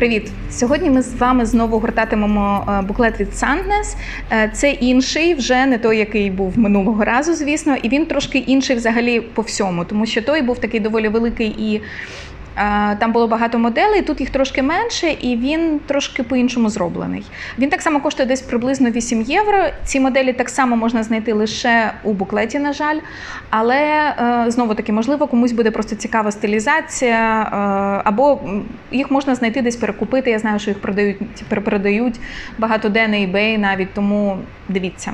Привіт! Сьогодні ми з вами знову гортатимемо е, буклет від. Е, Це інший, вже не той, який був минулого разу, звісно, і він трошки інший взагалі по всьому, тому що той був такий доволі великий і. Там було багато моделей, тут їх трошки менше, і він трошки по-іншому зроблений. Він так само коштує десь приблизно 8 євро. Ці моделі так само можна знайти лише у буклеті, на жаль. Але е, знову таки, можливо, комусь буде просто цікава стилізація, е, або їх можна знайти десь перекупити. Я знаю, що їх продають перепродають багато де на eBay навіть, тому дивіться.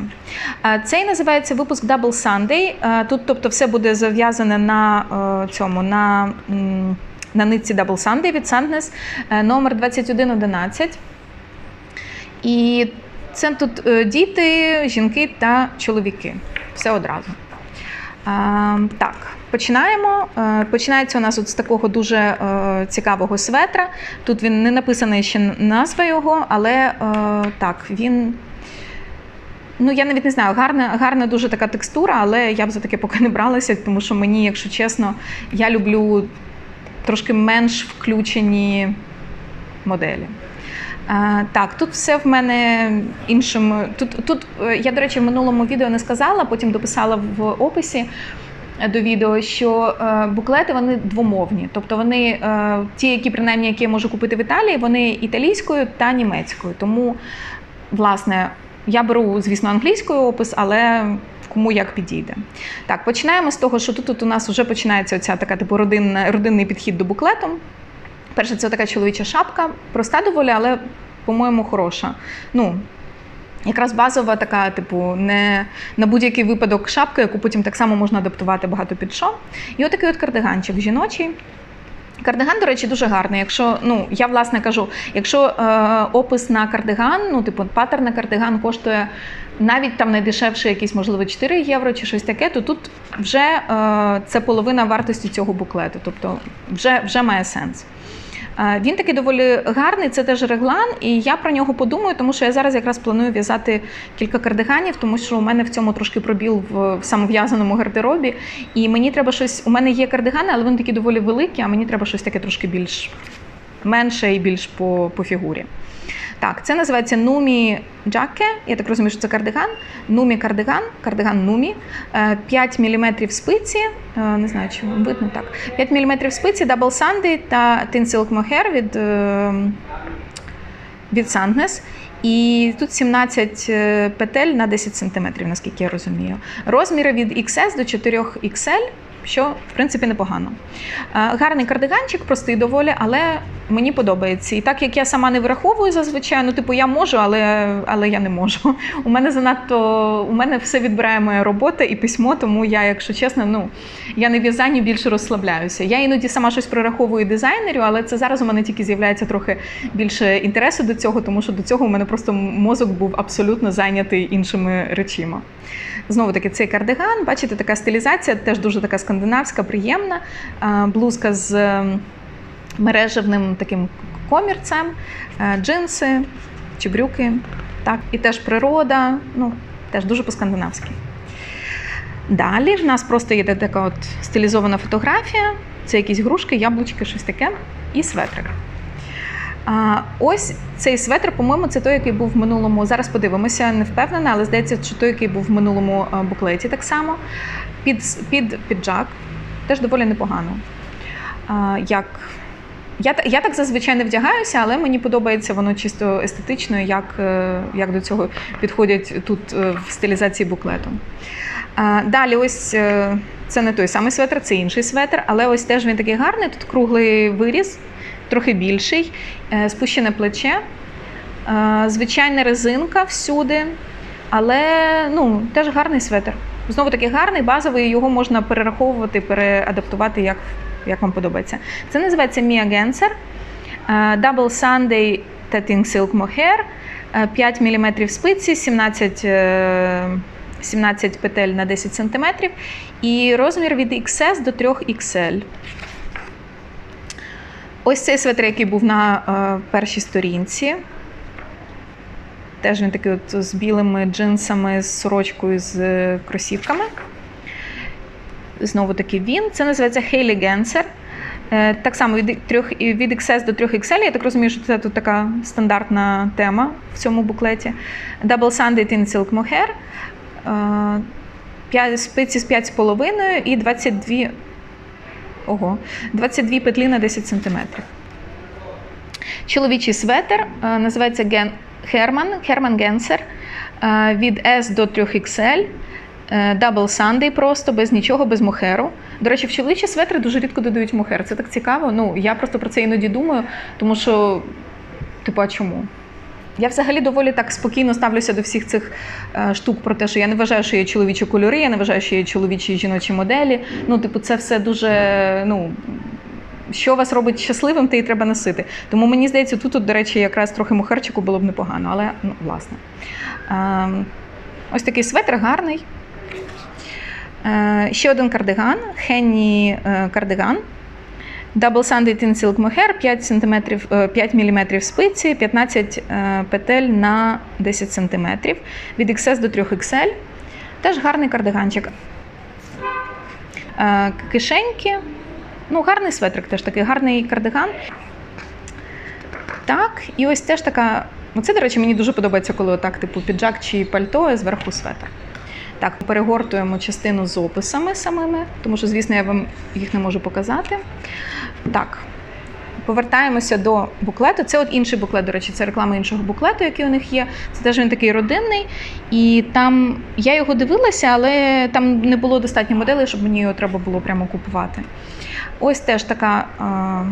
Цей називається випуск Double Sunday. Тут, тобто, все буде зав'язане на е, цьому на. На нитці Double Sunday від Sandnes, е, номер 2111. І це тут е, діти, жінки та чоловіки. Все одразу. Так, починаємо. Е, Починається у нас от з такого дуже цікавого светра. Тут він не написана ще назва його, але так, він. Ну, я навіть не знаю, гарна, гарна дуже така текстура, але я б за таке поки не бралася, тому що мені, якщо чесно, я люблю трошки менш включені моделі. А, так, тут все в мене іншим. Тут, тут е, я, до речі, в минулому відео не сказала, потім дописала в описі е, до відео, що е, буклети вони двомовні. Тобто вони, е, ті, які принаймні які я можу купити в Італії, вони італійською та німецькою. Тому, власне, я беру, звісно, англійською опис, але кому як підійде. Так, починаємо з того, що тут, тут у нас вже починається оця така типу родинна, родинний підхід до буклету. Перше, це така чоловіча шапка, проста доволі, але, по-моєму, хороша. Ну, якраз базова така, типу, не на будь-який випадок шапка, яку потім так само можна адаптувати багато під що. І отакий от кардиганчик жіночий. Кардиган, до речі, дуже гарний. Якщо, ну, я власне кажу, якщо е, опис на кардиган, ну, типу, паттерн на кардиган коштує навіть там найдешевше якісь, можливо, 4 євро чи щось таке, то тут вже е, це половина вартості цього буклету. Тобто вже, вже має сенс. Е, Він такий доволі гарний, це теж реглан, і я про нього подумаю, тому що я зараз якраз планую в'язати кілька кардиганів, тому що у мене в цьому трошки пробіл в, самов'язаному гардеробі. І мені треба щось. У мене є кардигани, але вони такі доволі великі, а мені треба щось таке трошки більш менше і більш по, по фігурі. Так, це називається Нумі Джаке. Я так розумію, що це кардиган. Нумі кардиган, кардиган Нумі. Е, 5 мм спиці. е, Не знаю, чи видно так. 5 мм спиці, Double Sandy та Thin Silk Mohair від, е, від Sandnes. І тут 17 е, петель на 10 см, наскільки я розумію. Розміри від XS до 4XL, що в принципі непогано. Е, Гарний кардиганчик, простий доволі, але мені подобається. І так як я сама не враховую зазвичай, ну типу я можу, але, але я не можу. У мене занадто у мене все відбирає моя робота і письмо, тому я, якщо чесно, ну я не в'язанні більше розслабляюся. Я іноді сама щось прораховую дизайнерю, але це зараз у мене тільки з'являється трохи більше інтересу до цього, тому що до цього у мене просто мозок був абсолютно зайнятий іншими речима. Знову таки, цей кардиган, бачите, така стилізація, теж дуже така скандинавська, приємна. Е, Блузка з мережевним таким комірцем, е, джинси чи брюки. Так, і теж природа, ну, теж дуже по-скандинавськи. Далі в нас просто є така от стилізована фотографія. Це якісь грушки, яблучки, щось таке, і светрик. А, ось цей светр, по-моєму, це той, який був в минулому. Зараз подивимося, не впевнена, але здається, що той, який був в минулому буклеті, так само. Під, під піджак теж доволі непогано. А, як я, я так зазвичай не вдягаюся, але мені подобається воно чисто естетично, як, е, як до цього підходять тут е, в стилізації буклету. А, Далі, ось е, це не той самий светр, це інший светр, але ось теж він такий гарний. Тут круглий виріз, трохи більший, спущене плече, звичайна резинка всюди, але ну, теж гарний светр. Знову таки гарний, базовий, його можна перераховувати, переадаптувати, як, як вам подобається. Це називається Mia Genser. Е, Double Sunday Tatting Silk Mohair, е, 5 мм спиці, 17, е, 17 петель на 10 см і розмір від XS до 3XL. Ось цей светр, який був на е, першій сторінці. Теж він такий от з білими джинсами, з сорочкою з е, кросівками. Знову таки він. Це називається Hailey Genser. Е, Так само від, трьох, і від XS до 3XL, я так розумію, що це тут така стандартна тема в цьому буклеті. Double Sanded in Silk Mohair, е, спиці з 5,5 і 22, ого, 22 петлі на 10 см. Чоловічий светр е, називається Ген, Herman, Herman Genser е, від S до 3XL. е, Double Sunday просто, без нічого, без мохеру. До речі, в чоловічі светри дуже рідко додають мохер. Це так цікаво. Ну, я просто про це іноді думаю, тому що, типу, а чому? Я взагалі доволі так спокійно ставлюся до всіх цих е, штук про те, що я не вважаю, що є чоловічі кольори, я не вважаю, що є чоловічі і жіночі моделі. Ну, типу, це все дуже. ну, що вас робить щасливим, те і треба носити. Тому мені здається, тут, до речі, якраз трохи мухерчику було б непогано, але ну, власне. Ем, ось такий светр гарний. Е, ще один кардиган, Хенні е, кардиган. Double Sanded in Silk Mohair, 5, см, 5 мм спиці, 15 е, петель на 10 см. Від XS до 3XL. Теж гарний кардиганчик. Кишеньки. Ну, гарний светрик, теж такий гарний кардиган. Так, і ось теж така. Ну, це, до речі, мені дуже подобається, коли отак, типу, піджак чи пальто, зверху светр. Так, перегортуємо частину з описами самими, тому що, звісно, я вам їх не можу показати. Так, повертаємося до буклету. Це от інший буклет, до речі, це реклама іншого буклету, який у них є. Це теж він такий родинний. І там я його дивилася, але там не було достатньо моделей, щоб мені його треба було прямо купувати. Ось теж така а,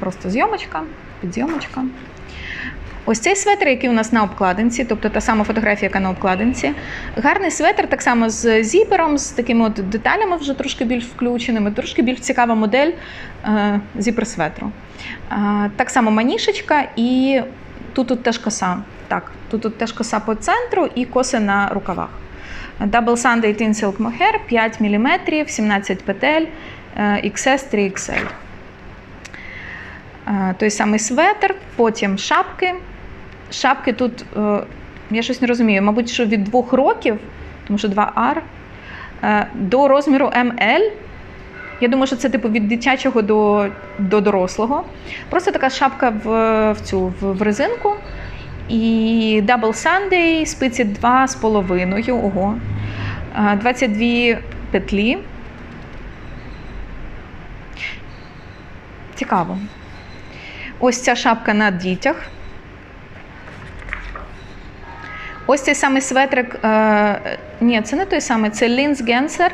просто зйомочка, підзйомочка. Ось цей светр, який у нас на обкладинці, тобто та сама фотографія, яка на обкладинці. Гарний светр, так само з зіпером, з такими от деталями вже трошки більш включеними, трошки більш цікава модель е, зіпер светру. Е, так само манішечка, і тут, тут теж коса. Так, тут, тут теж коса по центру і коси на рукавах. Double Sunday Thin Silk Mohair 5 мм, 17 петель, XS 3XL. Е, той самий светр, потім шапки. Шапки тут, е, я щось не розумію, мабуть, що від двох років, тому що 2R, е, до розміру ML. Я думаю, що це типу від дитячого до, до дорослого. Просто така шапка в, в цю в, в резинку. І Double Sunday, спиці 2,5. Ого. Е, 22 петлі. Цікаво. Ось ця шапка на дітях. Ось цей самий светрик. Е, ні, це не той самий, це Linz Genser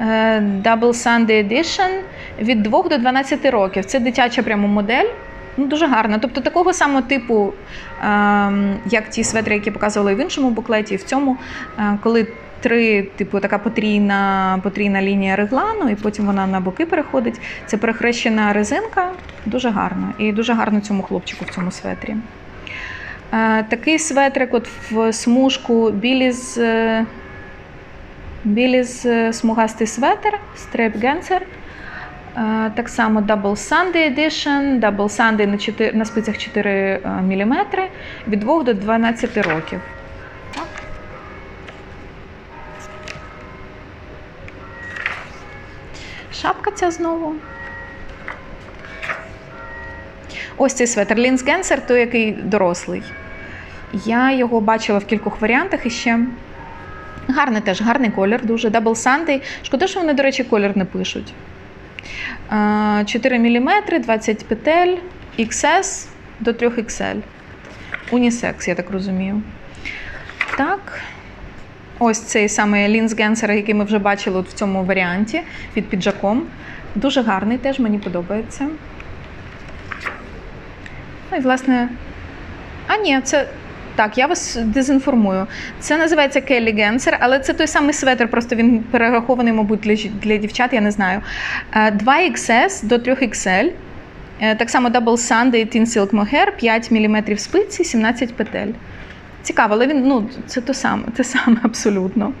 е, Double Sunday Edition від 2 до 12 років. Це дитяча прямо модель. Ну, дуже гарна. Тобто такого самого типу, е, як ті светри, які показували в іншому буклеті, і в цьому, е, коли три, типу, така потрійна, потрійна лінія реглану, і потім вона на боки переходить. Це перехрещена резинка, дуже гарна. І дуже гарно цьому хлопчику в цьому светрі. Е, Такий светрик от в смужку білі з, е, білі з е, смугастий светр, стрейп генсер. Е, Так само Double Sunday Edition, Double Sunday на, 4, на спицях 4 мм від 2 до 12 років. Шапка ця знову. Ось цей светр Linz Genser, той, який дорослий. Я його бачила в кількох варіантах іще. Гарний теж, гарний колір, дуже. Double Sunday. Шкода, що вони, до речі, колір не пишуть. Е, 4 мм, 20 петель, XS до 3XL. Унісекс, я так розумію. Так. Ось цей самий Лінз Генсер, який ми вже бачили от в цьому варіанті під піджаком. Дуже гарний теж, мені подобається. Ну і, власне. А, ні, це. Так, я вас дезінформую. Це називається Келлі Генсер, але це той самий светр, просто він перерахований, мабуть, для, для дівчат, я не знаю. Е, 2XS до 3XL. Е, Так само Double Sunday Thin Silk Mohair, 5 мм спиці, 17 петель. Цікаво, але він ну, це те саме, те саме абсолютно.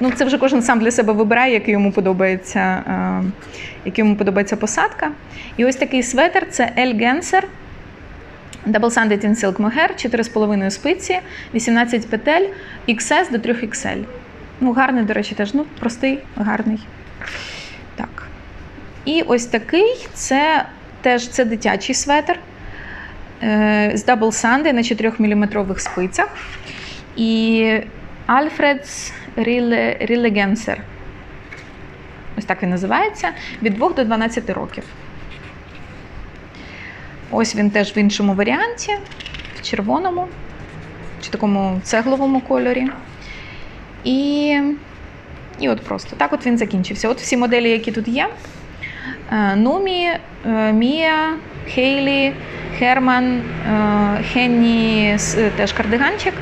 Ну, це вже кожен сам для себе вибирає, який йому подобається, е, який йому подобається посадка. І ось такий светр це L Genser. Double Sanded in Silk Mohair, 4,5 спиці, 18 петель, XS до 3XL. Ну, гарний, до речі, теж. Ну, простий, гарний. Так. І ось такий це теж це дитячий светр е, з Double Sunday на 4-мм спицях. І Alfred's Rille. Ось так він називається. Від 2 до 12 років. Ось він теж в іншому варіанті, в червоному, чи такому цегловому кольорі. І, і от просто так от він закінчився. От всі моделі, які тут є: Е, Нумі, е, Мія, Хейлі, Херман, е, Хенні теж кардиганчик.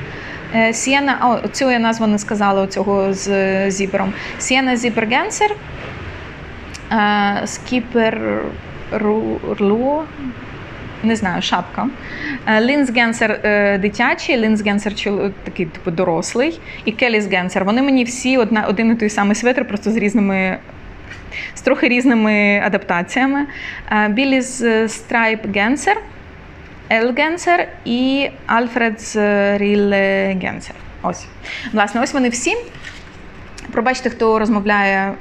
Сіена, о, цю я назву не сказала, оцього з зіпером. Сіена Зіпер Генсер, е, Скіпер Рло, не знаю, шапка. Е, Лінз Генсер е, дитячий, Лінз Генсер такий типу дорослий, і Келіс Генсер. Вони мені всі одна, один і той самий светр, просто з різними. З трохи різними адаптаціями. Е, Біліс Страйп Генсер, Ел Генсер і Альфред Ріле Генсер. Ось. Власне, ось вони всі. Пробачте, хто розмовляє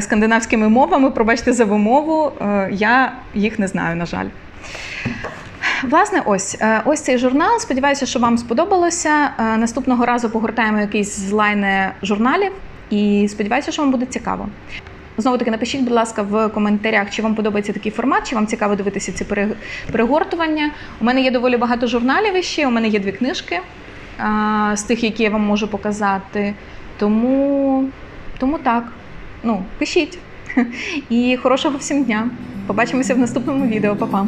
скандинавськими мовами, пробачте за вимову. Я їх не знаю, на жаль. Власне, ось е, ось цей журнал. Сподіваюся, що вам сподобалося. Е, Наступного разу погортаємо якийсь з лайни журналів і сподіваюся, що вам буде цікаво. Знову таки, напишіть, будь ласка, в коментарях, чи вам подобається такий формат, чи вам цікаво дивитися ці перегортування. У мене є доволі багато журналів іще. У мене є дві книжки з тих, які я вам можу показати. Тому, тому так. Ну, пишіть. І хорошого всім дня. Побачимося в наступному відео. Па-па.